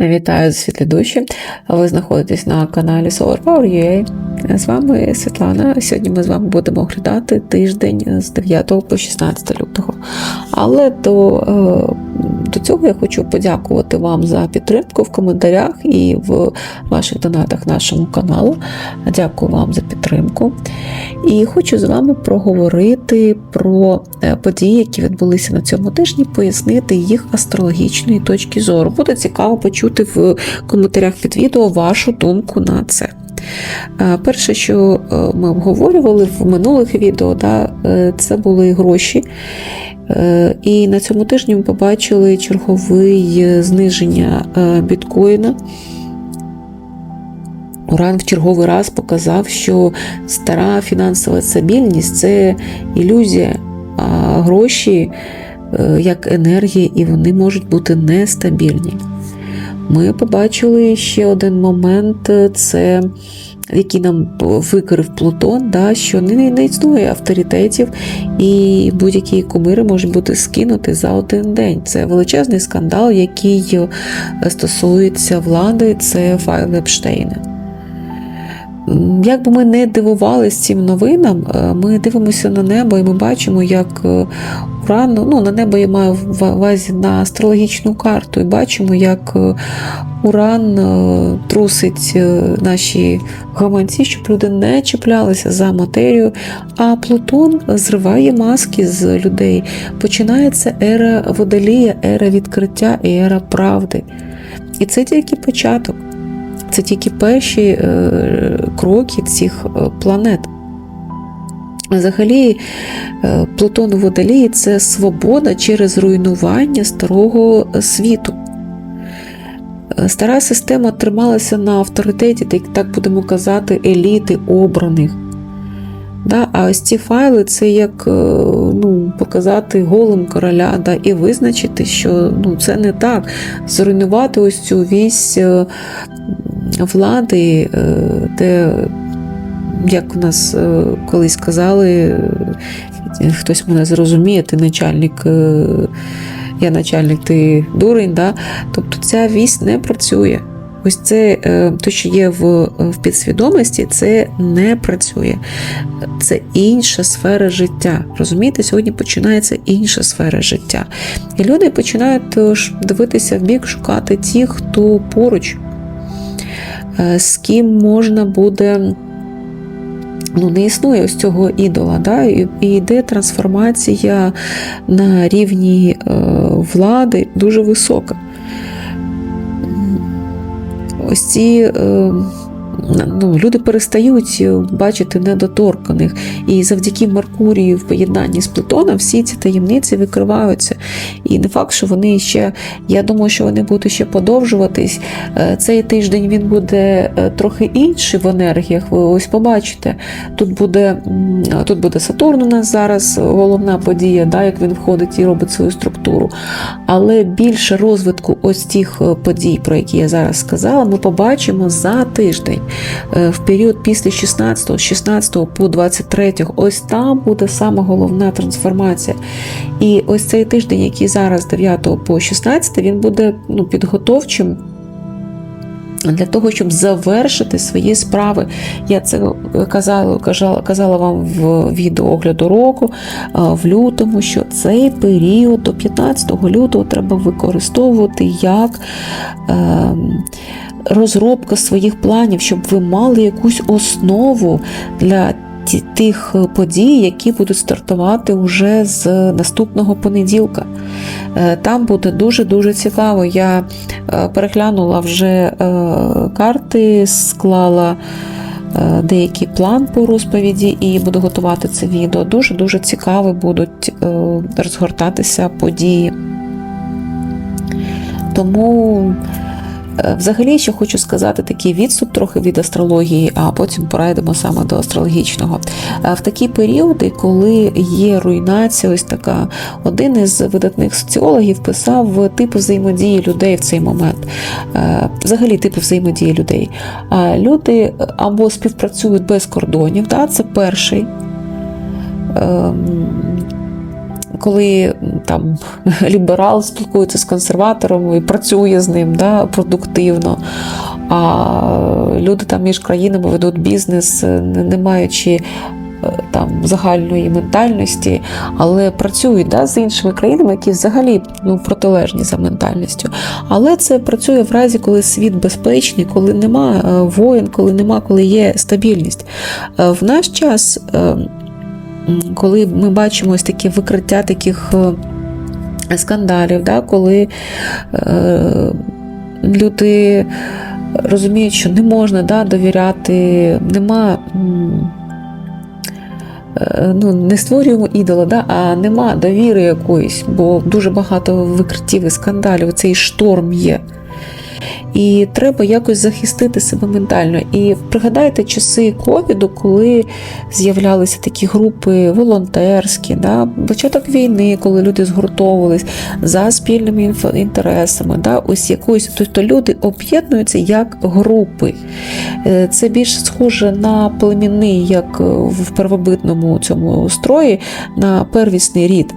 Вітаю світлі душі. Ви знаходитесь на каналі Solar Power UA. З вами Світлана. Сьогодні ми з вами будемо оглядати тиждень з 9 по 16 лютого. Але до, е, до цього я хочу подякувати вам за підтримку в коментарях і в ваших донатах нашому каналу. Дякую вам за підтримку. І хочу з вами проговорити про е, події, які відбулися на цьому тижні, пояснити їх астрологічної точки зору. Буде цікаво почути в коментарях під відео вашу думку на це. Е, Перше, що е, ми обговорювали в минулих відео, да, е, це були гроші. І на цьому тижні ми побачили чергове зниження біткоїна. Уран в черговий раз показав, що стара фінансова стабільність це ілюзія, а гроші як енергія, і вони можуть бути нестабільні. Ми побачили ще один момент, це який нам викрив Плутон, да, що не, не існує авторитетів, і будь-які кумири можуть бути скинуті за один день. Це величезний скандал, який е, стосується влади, це файл Епштейна. Як би ми не дивувалися цим новинам, е, ми дивимося на небо і ми бачимо, як е, Уран, ну на небо я маю в увазі на астрологічну карту, і бачимо, як е, Уран трусить наші гаманці, щоб люди не чіплялися за матерію, а Плутон зриває маски з людей. Починається ера водолія, ера відкриття і ера правди. І це тільки початок. Це тільки перші е, кроки цих е, планет. Взагалі, е, Плутон у водолії це свобода через руйнування старого світу. Стара система трималася на авторитеті, так, будемо казати, еліти обраних. Да? А ось ці файли це як ну, показати голим короля да? і визначити, що ну, це не так. Зруйнувати ось цю вісь влади, е, де, як у нас е, колись казали, хтось мене зрозуміє, ти начальник. е, Я начальник, ти дурень, да? тобто ця вісь не працює. Ось це те, що є в, в підсвідомості, це не працює. Це інша сфера життя. Розумієте, сьогодні починається інша сфера життя. І люди починають дивитися в бік, шукати тих, хто поруч, з ким можна буде. Ну, не існує ось цього ідола, да? і і йде трансформація на рівні е, влади дуже висока. Ось ці е, ну, люди перестають бачити недоторканих. І завдяки Меркурію в поєднанні з Плутоном всі ці таємниці викриваються. І не факт, що вони ще, я думаю, що вони будуть ще подовжуватись. Е, Цей тиждень він буде е, трохи інший в енергіях. Ви ось побачите. Тут буде, тут буде Сатурн у нас зараз, головна подія, да, як він входить і робить свою структуру. Але більше розвитку ось тих е, подій, про які я зараз сказала, ми побачимо за тиждень. Е, В період після 16, з 16 по 23, ось там буде саме головна трансформація. І ось цей тиждень, який зараз з 9 по 16, він буде ну, підготовчим. Для того, щоб завершити свої справи, я це казала, казала, казала вам в відео огляду року в лютому, що цей період до 15 лютого треба використовувати як е, розробка своїх планів, щоб ви мали якусь основу для тих подій, які будуть стартувати уже з наступного понеділка. Е, Там буде дуже-дуже цікаво. Я е, переглянула вже е, карти, склала е, деякий план по розповіді і буду готувати це відео. Дуже-дуже цікаво будуть е, розгортатися події. Тому. Е, Взагалі, ще хочу сказати такий відступ трохи від астрології, а потім перейдемо саме до астрологічного. Е, В такі періоди, коли є руйнація, ось така, один із видатних соціологів писав типи взаємодії людей в цей момент. Е, Взагалі, типи взаємодії людей. Люди або співпрацюють без кордонів, да, це перший. Коли там ліберал спілкується з консерватором і працює з ним да, продуктивно, а люди там між країнами ведуть бізнес, не маючи е, там загальної ментальності, але працюють да, з іншими країнами, які взагалі ну, протилежні за ментальністю. Але це працює в разі, коли світ безпечний, коли нема е, воєн, коли нема, коли є стабільність. Е, В наш час, коли ми бачимо ось такі викриття таких е, скандалів, да, коли е, люди розуміють, що не можна да, довіряти, нема. е, Ну, не створюємо ідола, да, а нема довіри якоїсь, бо дуже багато викриттів і скандалів, цей шторм є. І треба якось захистити себе ментально. І пригадайте часи ковіду, коли з'являлися такі групи волонтерські, да? початок війни, коли люди згуртовувались за спільними інтересами, да? ось якоюсь, тобто люди об'єднуються як групи. Е, Це більш схоже на племінний, як в первобитному цьому строї, на первісний рід.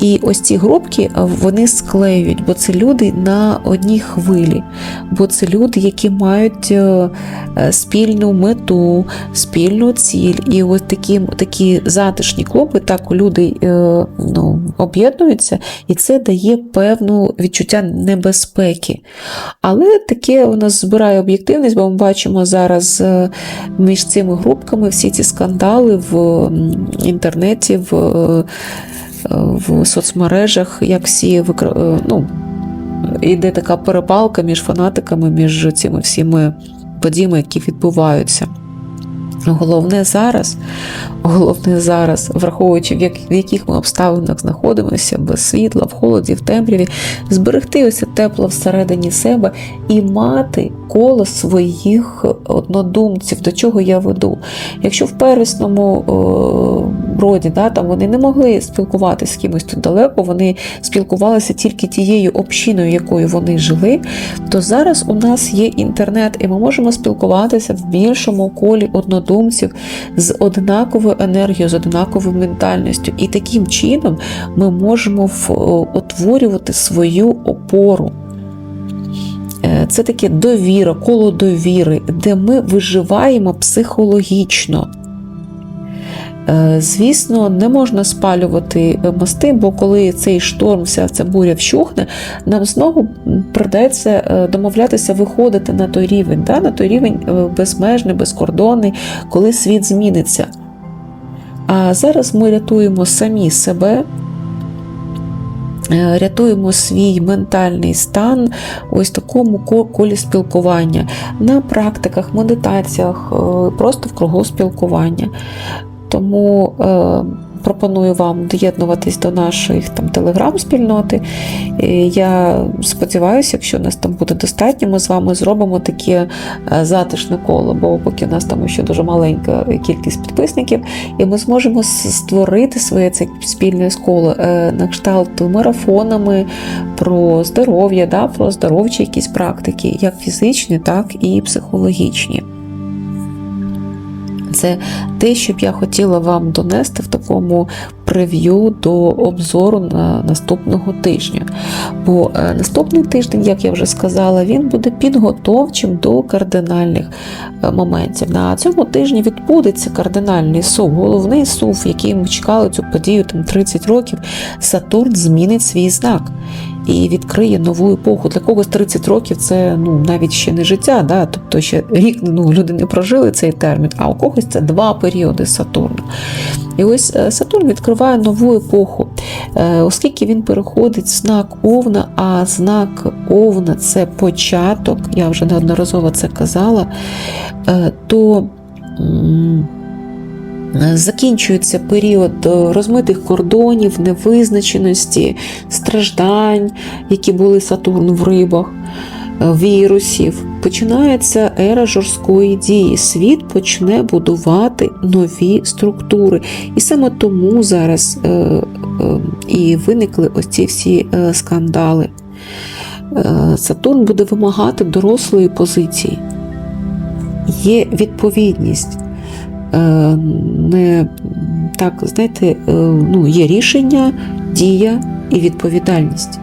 І ось ці групки вони склеюють, бо це люди на одній хвилі, бо це люди, які мають е, е, спільну мету, спільну ціль. І ось такі, такі затишні клуби, так люди е, ну, об'єднуються, і це дає певну відчуття небезпеки. Але таке у нас збирає об'єктивність, бо ми бачимо зараз між цими групками всі ці скандали в інтернеті, в, в соцмережах, як всі ну, іде така перепалка між фанатиками, між цими всіми подіями, які відбуваються. Головне зараз, головне зараз, враховуючи, в, як, в яких ми обставинах знаходимося, без світла, в холоді, в темряві, зберегти ось тепло всередині себе і мати коло своїх однодумців, до чого я веду. Якщо в первісному е, роді да, там вони не могли спілкуватися з кимось тут далеко, вони спілкувалися тільки тією общиною, якою вони жили, то зараз у нас є інтернет, і ми можемо спілкуватися в більшому колі однодумців з однаковою енергією, з однаковою ментальністю. І таким чином ми можемо в- утворювати свою опору. Е, Це таке довіра, коло довіри, де ми виживаємо психологічно. Е, Звісно, не можна спалювати е, мости, бо коли цей шторм, вся ця буря вщухне, нам знову придеться е, домовлятися виходити на той рівень, да? на той рівень безмежний, безкордонний, коли світ зміниться. А зараз ми рятуємо самі себе, рятуємо свій ментальний стан ось такому колі спілкування на практиках, медитаціях, просто в кругу спілкування. Тому е, пропоную вам доєднуватись до нашої там телеграм-спільноти. Я сподіваюся, якщо нас там буде достатньо, ми з вами зробимо таке е, затишне коло, бо поки у нас там ще дуже маленька кількість підписників, і ми зможемо створити своє це спільне коло е, на кшталт марафонами про здоров'я, да, про здоровчі якісь практики, як фізичні, так і психологічні. Це те, що б я хотіла вам донести в такому прев'ю до обзору на наступного тижня. Бо е, наступний тиждень, як я вже сказала, він буде підготовчим до кардинальних е, моментів. На цьому тижні відбудеться кардинальний сув, головний сув, який ми чекали цю подію там 30 років. Сатурн змінить свій знак. І відкриє нову епоху. Для когось 30 років це ну навіть ще не життя, да? тобто ще рік ну, люди не прожили цей термін, а у когось це два періоди Сатурна. І ось е, Сатурн відкриває нову епоху, Е, оскільки він переходить в знак Овна, а знак Овна це початок, я вже неодноразово це казала, е, то закінчується період е, розмитих кордонів, невизначеності, страждань, які були Сатурн в рибах. е, Вірусів починається ера жорсткої дії. Світ почне будувати нові структури. І саме тому зараз е, е, і виникли ось ці всі е, скандали. Е, Сатурн буде вимагати дорослої позиції. Є відповідність. Е, Не так, знаєте, е, ну, є рішення, дія і відповідальність.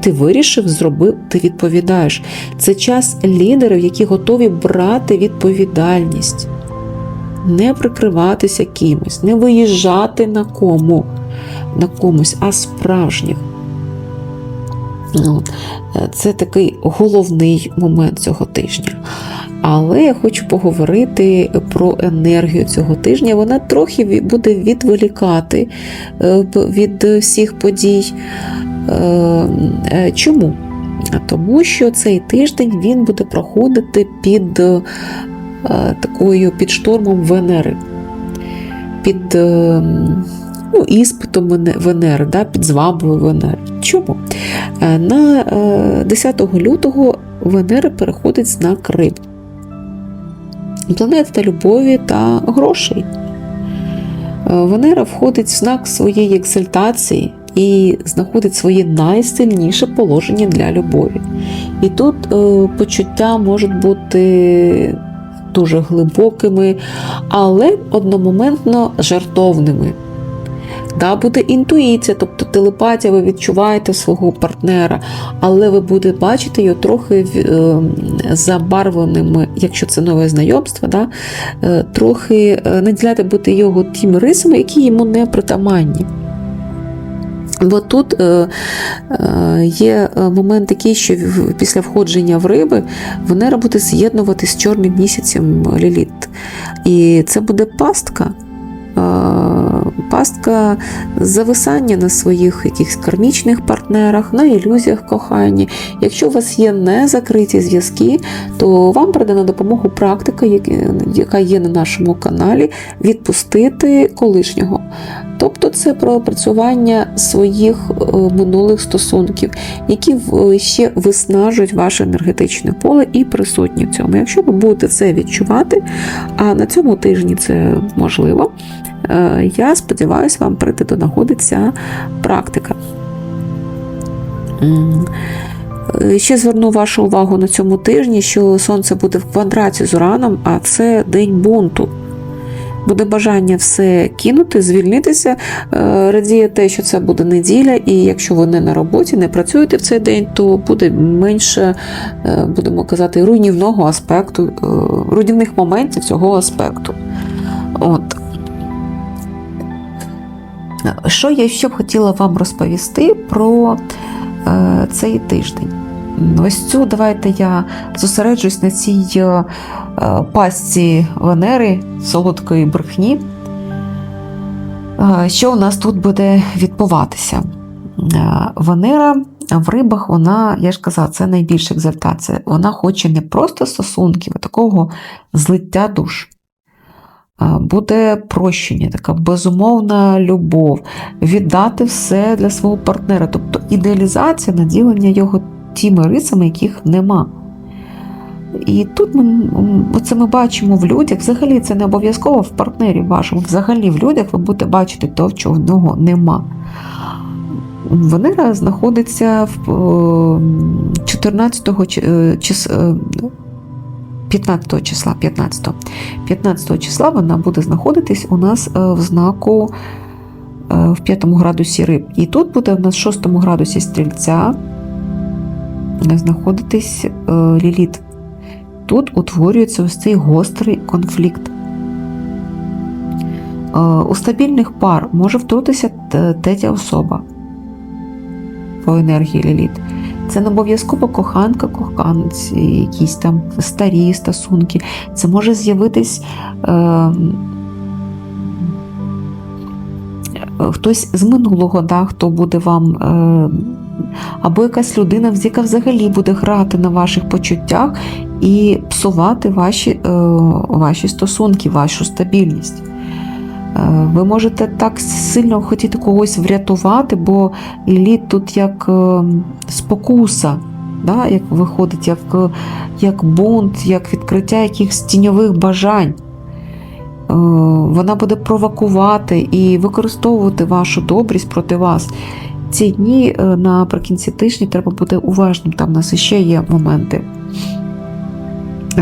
Ти вирішив, зробив, ти відповідаєш. Це час лідерів, які готові брати відповідальність, не прикриватися кимось, не виїжджати на кому, на комусь, а справжніх. Е, Це такий головний момент цього тижня. Але я хочу поговорити про енергію цього тижня. Вона трохи буде відволікати е, від всіх подій. Е, е, Чому? Тому що цей тиждень він буде проходити під такою під штормом Венери, під ну, іспитом Вене- Венери, да, під звабою Венери. Чому? На е, 10 лютого Венера переходить знак Риб. Планета любові та грошей. Е, Венера входить в знак своєї екзальтації і знаходить своє найсильніше положення для любові. І тут е, почуття можуть бути дуже глибокими, але одномоментно жартовними. Да, буде інтуїція, тобто телепатія, ви відчуваєте свого партнера, але ви будете бачити його трохи е, забарвленими, якщо це нове знайомство, да, е, трохи е, наділяти бути його тими рисами, які йому не притаманні. Бо тут е, е, є момент такий, що після входження в риби Венера буде з'єднувати з чорним місяцем Ліліт. І це буде пастка. Е, Пастка зависання на своїх якихось кармічних партнерах, на ілюзіях кохання. Якщо у вас є незакриті зв'язки, то вам прийде на допомогу практика, яка- є на нашому каналі, відпустити колишнього. Тобто це про опрацювання своїх е, минулих стосунків, які ще виснажують ваше енергетичне поле і присутні в цьому. Якщо ви будете це відчувати, а на цьому тижні це можливо, е, я сподіваюся, вам прийде до нагоди ця практика. Е, Ще зверну вашу увагу на цьому тижні, що сонце буде в квадраті з ураном, а це день бунту. Буде бажання все кинути, звільнитися. Е, Радіє те, що це буде неділя, і якщо ви не на роботі, не працюєте в цей день, то буде менше, е, будемо казати, руйнівного аспекту, е, руйнівних моментів цього аспекту. Що я ще б хотіла вам розповісти про е, цей тиждень? Ось цю давайте я зосереджусь на цій е, е, пастці Венери, солодкої брехні. Е, Що у нас тут буде відбуватися? Е, Венера в рибах, вона, я ж казала, це найбільша екзальтація. Вона хоче не просто стосунків, а такого злиття душ. Е, Буде прощення, така безумовна любов, віддати все для свого партнера, тобто ідеалізація наділення його тими рисами, яких нема. І тут ми, м, оце ми бачимо в людях, взагалі це не обов'язково в партнері вашому, взагалі в людях ви будете бачити то, чого в нього нема. Венера знаходиться в е, 14 чи- е, чис, е, 15 числа, 15, 15 числа вона буде знаходитись у нас е, в знаку е, в 5 градусі риб. І тут буде у нас в 6 градусі стрільця знаходитись е, ліліт. Тут утворюється ось цей гострий конфлікт. У стабільних пар може втрутися третя особа по енергії ліліт. Це не обов'язково коханка, коханець, якісь там старі стосунки. Це може з'явитись е, хтось з минулого, да, хто буде вам. Е, або якась людина, яка взагалі буде грати на ваших почуттях і псувати ваші, е, ваші стосунки, вашу стабільність. Е, Ви можете так сильно хотіти когось врятувати, бо ліліт тут як е, спокуса, да, як виходить, як, е, як бунт, як відкриття якихось тіньових бажань. Вона буде провокувати і використовувати вашу добрість проти вас. Ці дні наприкінці тижня треба бути уважним, там у нас ще є моменти.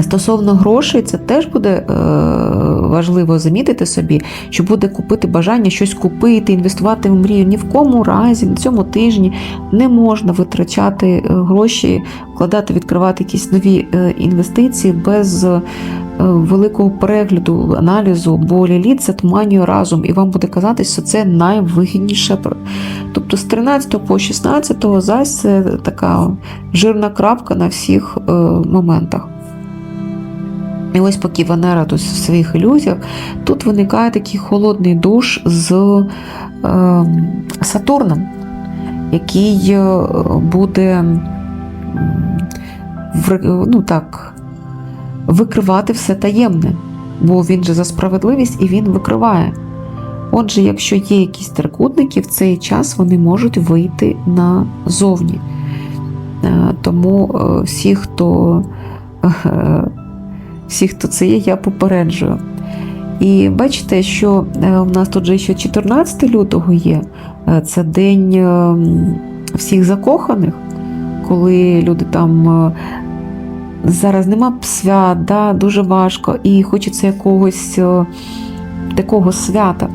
Стосовно грошей, це теж буде е, важливо замітити собі, що буде купити бажання щось купити, інвестувати в мрію. Ні в кому разі на цьому тижні не можна витрачати е, гроші, вкладати, відкривати якісь нові е, інвестиції без великого перегляду, аналізу, бо ліліт це туманює разом, і вам буде казатись, що це найвигідніше. Тобто з 13 по 16 зась така жирна крапка на всіх моментах. І ось поки Венера тут в своїх ілюзіях, тут виникає такий холодний душ з е, Сатурном, який е, буде ну так, викривати все таємне, бо він же за справедливість і він викриває. Отже, якщо є якісь трикутники, в цей час вони можуть вийти назовні. Е, Тому е, всі, хто е, всі, хто це є, я попереджую. І бачите, що е, у нас тут же ще 14 лютого є. Е, Це день е, всіх закоханих, коли люди там е, зараз нема свят, да, дуже важко, і хочеться якогось е, такого свята.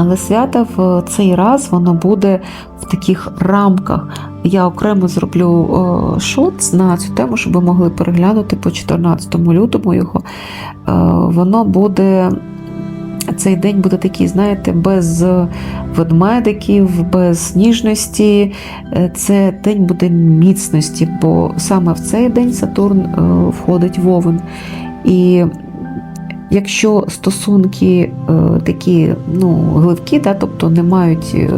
Але свято в цей раз воно буде в таких рамках. Я окремо зроблю е, шот на цю тему, щоб ви могли переглянути по 14 лютому його. Е, Воно буде. Цей день буде такий, знаєте, без ведмедиків, без ніжності. Е, Це день буде міцності, бо саме в цей день Сатурн входить в Овен. І якщо стосунки е, такі ну, гливкі, да, тобто не мають е,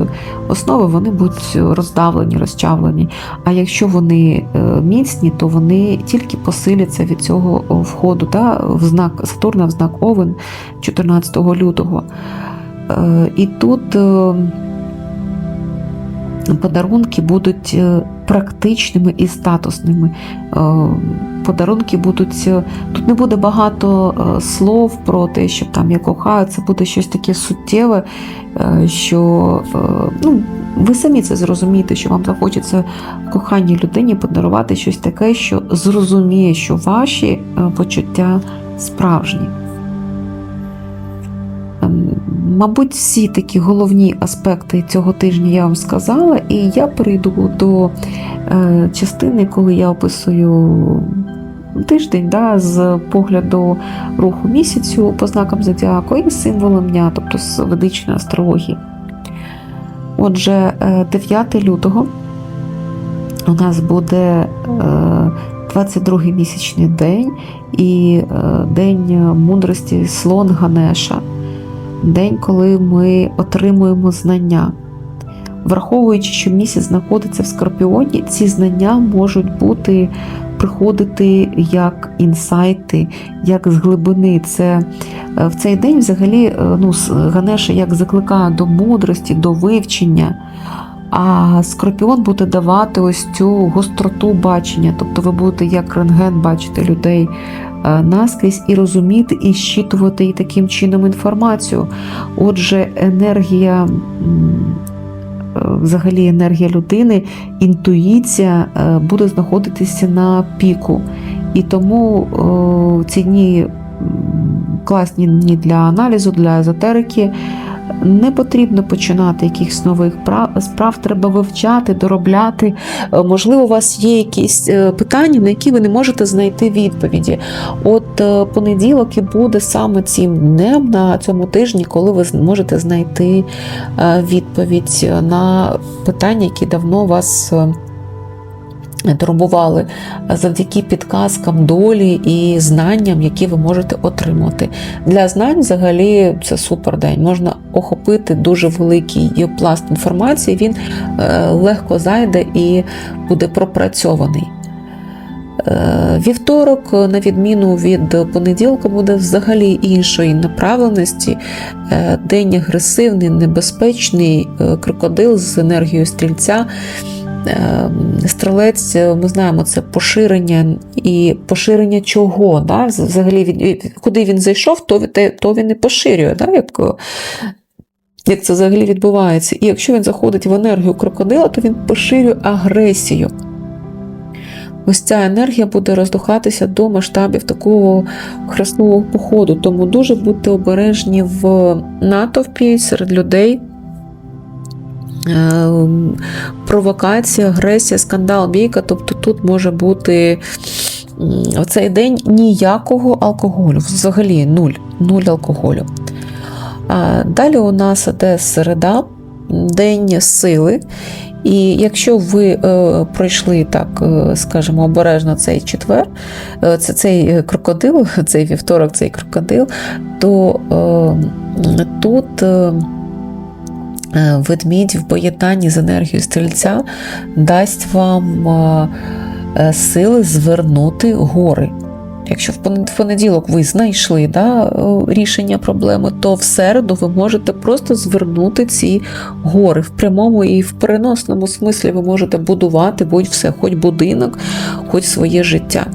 основи, вони будуть роздавлені, розчавлені. А якщо вони е, міцні, то вони тільки посиляться від цього входу да, в знак Сатурна, в знак Овен 14 лютого. І тут подарунки будуть практичними і статусними. Подарунки будуть. е, Тут не буде багато е, слов про те, що там я кохаю, це буде щось таке суттєве, е, що ну, ви самі це зрозумієте, що вам захочеться коханій людині подарувати щось таке, що зрозуміє, що ваші почуття справжні. Ем, Мабуть, всі такі головні аспекти цього тижня я вам сказала, і я перейду до частини, коли я описую тиждень да, з погляду руху місяцю по знакам зодіаку і символом дня, тобто з ведичної астрології. Отже, е, 9 лютого у нас буде е, 22-й місячний день і е, день мудрості слон Ганеша день, коли ми отримуємо знання. Враховуючи, що місяць знаходиться в Скорпіоні, ці знання можуть бути приходити як інсайти, як з глибини. Це е, в цей день взагалі е, ну, Ганеша як закликає до мудрості, до вивчення. А скорпіон буде давати ось цю гостроту бачення, тобто ви будете як рентген бачити людей е, наскрізь і розуміти, і щитувати і таким чином інформацію. Отже, енергія, взагалі енергія людини, інтуїція е, буде знаходитися на піку. І тому о, ці дні класні дні для аналізу, для езотерики. Не потрібно починати якихось нових справ, треба вивчати, доробляти. Е, Можливо, у вас є якісь е, питання, на які ви не можете знайти відповіді. От е, понеділок і буде саме цим днем на цьому тижні, коли ви зможете знайти відповідь на питання, які давно вас. Турбували завдяки підказкам долі і знанням, які ви можете отримати. Для знань взагалі це супер день. Можна охопити дуже великий пласт інформації, він е, легко зайде і буде пропрацьований. Е, Вівторок, на відміну від понеділка, буде взагалі іншої направленості. Е, День агресивний, небезпечний, крокодил з енергією стрільця. Е, Стрілець, е, ми знаємо, це поширення і поширення чого. Да? Взагалі, він, куди він зайшов, то, то він і поширює, да? як, е, як це взагалі відбувається. І якщо він заходить в енергію крокодила, то він поширює агресію. ось ця енергія буде роздухатися до масштабів такого хресного походу. Тому дуже будьте обережні в натовпі серед людей. Е, Провокація, агресія, скандал, бійка. Тобто тут може бути в цей день ніякого алкоголю, взагалі нуль, нуль алкоголю. Далі у нас іде середа, день сили. І якщо ви е, пройшли так, е, скажімо, обережно цей четвер, е, це цей крокодил, цей вівторок, цей крокодил, то е, тут. Е, Ведмідь в поєднанні з енергією стрільця дасть вам е, е, сили звернути гори. Якщо в понеділок ви знайшли да, е, рішення проблеми, то в середу ви можете просто звернути ці гори в прямому і в переносному смислі ви можете будувати будь-все, хоч будинок, хоч своє життя.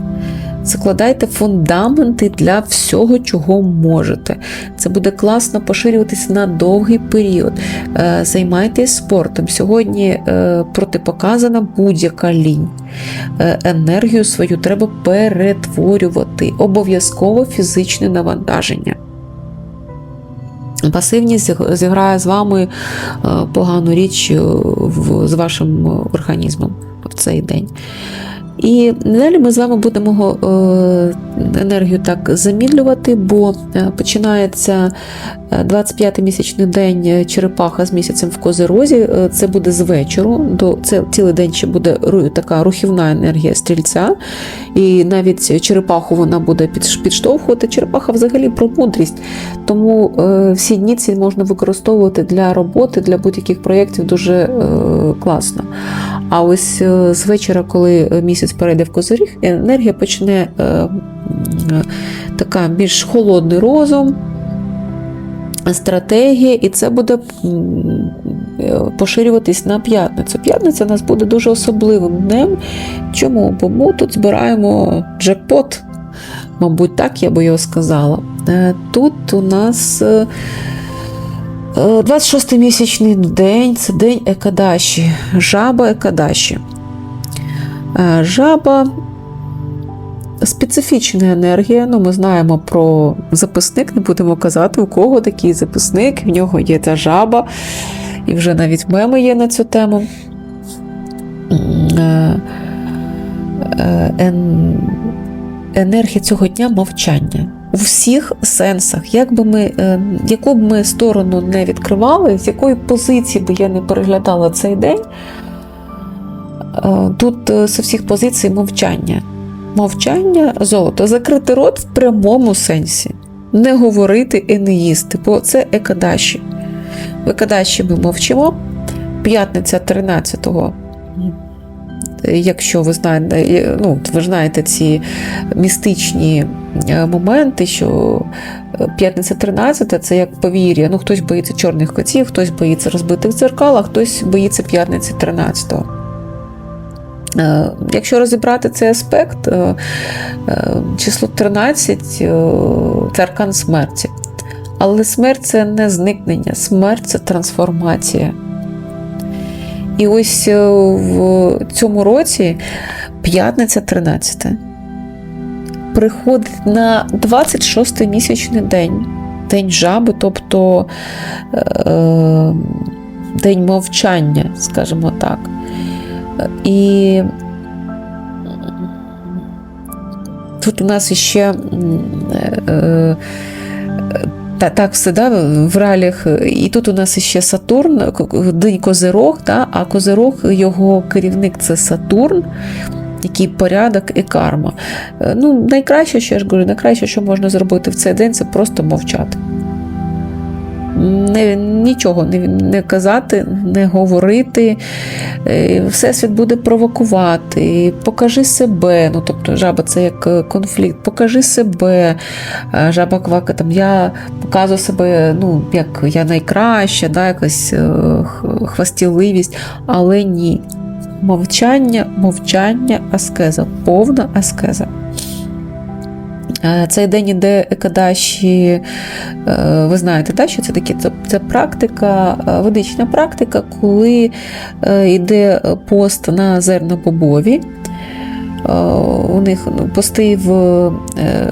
Закладайте фундаменти для всього, чого можете. Це буде класно поширюватися на довгий період. Е, Займайтесь спортом. Сьогодні е, протипоказана будь-яка лінь. Е, Енергію свою треба перетворювати. Обов'язково фізичне навантаження. Пасивність зіграє з вами погану річ з вашим організмом в цей день. І далі ми з вами будемо е, енергію так замідлювати, бо е, починається е, 25-й місячний день е, черепаха з місяцем в козирозі. Е, Це буде з вечору. До це цілий день ще буде така рухівна енергія стрільця. І навіть черепаху вона буде підштовхувати. Черепаха взагалі про мудрість. Тому е, всі дні ці можна використовувати для роботи, для будь-яких проєктів дуже е, класно. А ось е, з вечора, коли е, місяць перейде в козиріг, енергія почне е, е, така більш холодний розум, стратегія, і це буде е, поширюватись на п'ятницю. П'ятниця у нас буде дуже особливим днем. Чому? Бо ми тут збираємо джекпот, мабуть, так я би його сказала. Е, Тут у нас. Е, е, 26-й місячний день це день Екадаші, жаба Екадаші. Е, Жаба специфічна енергія. Ну, ми знаємо про записник, не будемо казати, у кого такий записник, в нього є та жаба, і вже навіть меми є на цю тему. Е, ен- Енергія цього дня мовчання. У всіх сенсах, як би ми, е, яку б ми сторону не відкривали, з якої позиції би я не переглядала цей день, е, тут е, з усіх позицій мовчання. Мовчання золото, закрити рот в прямому сенсі, не говорити і не їсти, бо це екадаші. В екадаші ми мовчимо. П'ятниця 13-го. Якщо ви знаєте, ну, ви знаєте ці містичні е, моменти, що е, п'ятниця 13 це як повір'я. Ну, хтось боїться чорних котів, хтось боїться розбитих дзеркал, а хтось боїться п'ятниці 13-го. Е, Якщо розібрати цей аспект, число 13 е, це аркан смерті. Але смерть це не зникнення, смерть це трансформація. І ось е, в цьому році п'ятниця 13 приходить на 26-й місячний день, день жаби, тобто е, день мовчання, скажімо так. І тут у нас ще та, так все да, в реаліях. І тут у нас ще Сатурн, день Козирог, да, а Козирог, його керівник це Сатурн, який порядок і карма. Е, Ну, найкраще, що я ж говорю, найкраще, що можна зробити в цей день, це просто мовчати. Не, нічого не, не казати, не говорити. Е, Всесвіт буде провокувати. Покажи себе. Ну, тобто, жаба це як е, конфлікт. Покажи себе. Е, Жаба квака, там я показую себе, ну, як я найкраща, да, якась хвастівливість, але ні. Мовчання, мовчання, аскеза, повна аскеза. Е, Цей день іде екадаші, е, ви знаєте, да, що це таке? Це, практика, е, ведична практика, коли йде пост на зернобобові. у них ну, пости в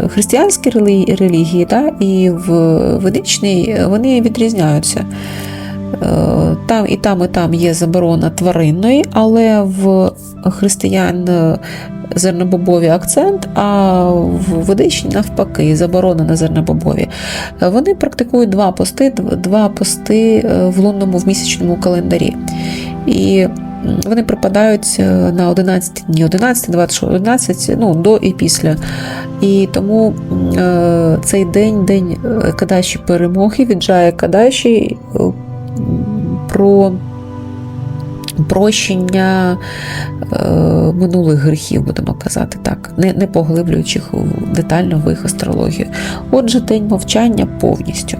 християнській релігії да, і в ведичній вони відрізняються. Е, Там і там, і там є заборона тваринної, але в християн е, зернобобові акцент, а в ведичній навпаки, заборона на зернобобові. Е, Вони практикують два пости, два пости в лунному в місячному календарі. І вони припадають на 11 дні, 11, 26, 11, ну, до і після. І тому е, цей день, день Кадаші перемоги, віджає Кадаші про прощення е, минулих гріхів, будемо казати так, не, не поглиблюючи детально в їх астрологію. Отже, день мовчання повністю.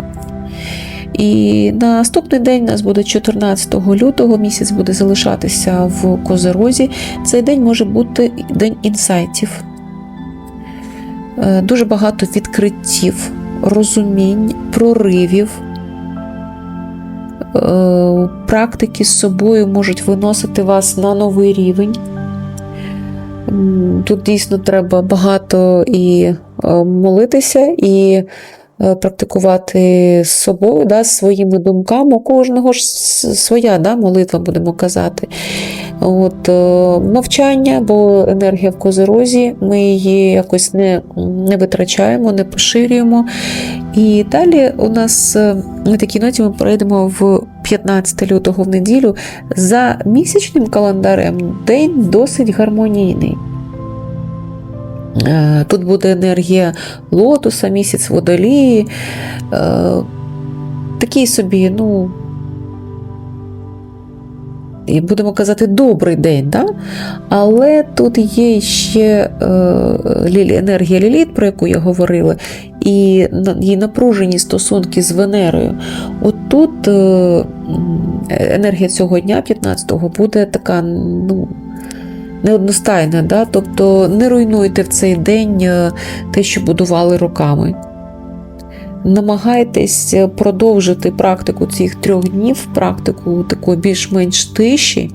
І наступний день у нас буде 14 лютого, місяць буде залишатися в Козерозі. Цей день може бути день інсайтів. Е, Дуже багато відкриттів, розумінь, проривів. Е, Практики з собою можуть виносити вас на новий рівень. Тут дійсно треба багато і е, молитися, і е, практикувати з собою, да, своїми думками. У кожного ж своя да, молитва, будемо казати. От, е, мовчання, бо енергія в козерозі, ми її якось не, не витрачаємо, не поширюємо. І далі у нас е, на такій ноті ми перейдемо в 15 лютого в неділю. За місячним календарем день досить гармонійний. Е, Тут буде енергія лотуса, місяць водолії. Е, Такий собі, ну. І будемо казати, добрий день, да? але тут є ще е, енергія ліліт, про яку я говорила, і її напружені стосунки з Венерою. От тут е, енергія цього дня, 15-го, буде така, ну, неодностайна. Да? Тобто не руйнуйте в цей день е, те, що будували роками. Намагайтесь продовжити практику цих трьох днів, практику такої більш-менш тиші,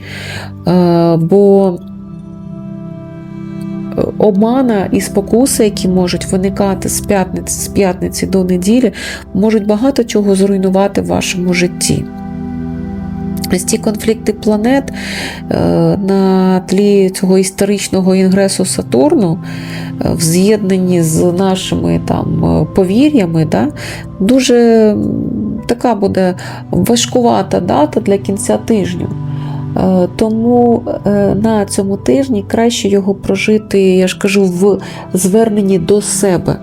е, бо обмана омана і спокуси, які можуть виникати з п'ятниці, з п'ятниці до неділі, можуть багато чого зруйнувати в вашому житті. Ось ці конфлікти планет е, на тлі цього історичного інгресу Сатурну е, в з'єднанні з нашими там е, повір'ями, да, дуже така буде важкувата дата для кінця тижню. Е, Тому на цьому тижні краще його прожити, я ж кажу, в зверненні до себе.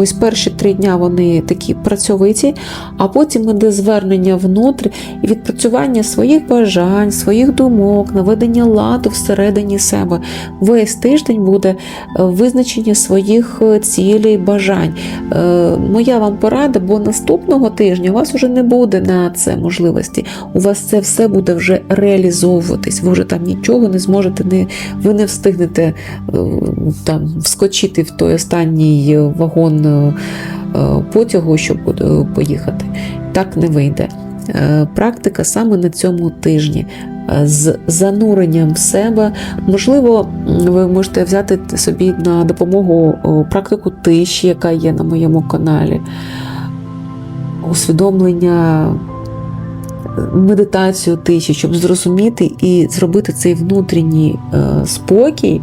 Ось перші три дня вони такі працьовиті, а потім іде звернення внутрі і відпрацювання своїх бажань, своїх думок, наведення ладу всередині себе. Весь тиждень буде е, визначення своїх е, цілей, бажань. Е, Моя вам порада, бо наступного тижня у вас вже не буде на це можливості. У вас це все буде вже реалізовуватись. Ви вже там нічого не зможете, не, ви не встигнете е, там вскочити в той останній вагон е, е, потягу, щоб поїхати. Так не вийде. Практика саме на цьому тижні. З зануренням в себе, можливо, ви можете взяти собі на допомогу практику тиші, яка є на моєму каналі, усвідомлення, медитацію тиші, щоб зрозуміти і зробити цей внутрішній е, спокій,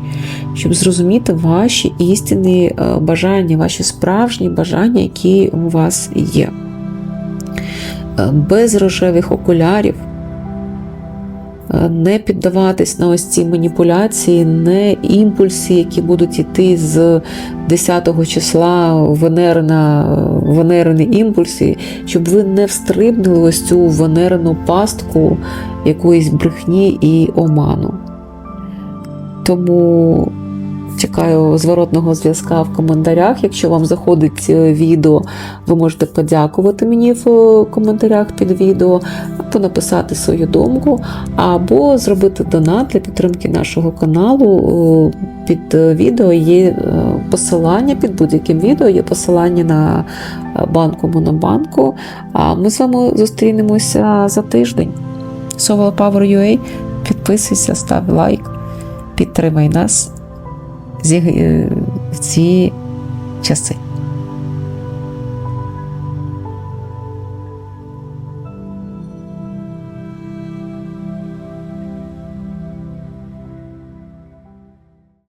щоб зрозуміти ваші істинні е, бажання, ваші справжні бажання, які у вас є. Е, Без рожевих окулярів, не піддаватись на ось ці маніпуляції, не імпульси, які будуть йти з 10 числа Венерна, Венерини імпульси, щоб ви не встрибнули ось цю венерну пастку якоїсь брехні і оману. Тому чекаю зворотного зв'язка в коментарях. Якщо вам заходить е, відео, ви можете подякувати мені в е, коментарях під відео, або написати свою думку, або зробити донат для підтримки нашого каналу. Е, Під відео є посилання, під будь-яким відео є посилання на банку Монобанку. А ми з вами зустрінемося за тиждень. Solar Power. Підписуйся, став лайк, підтримай нас. Е, в ці часи.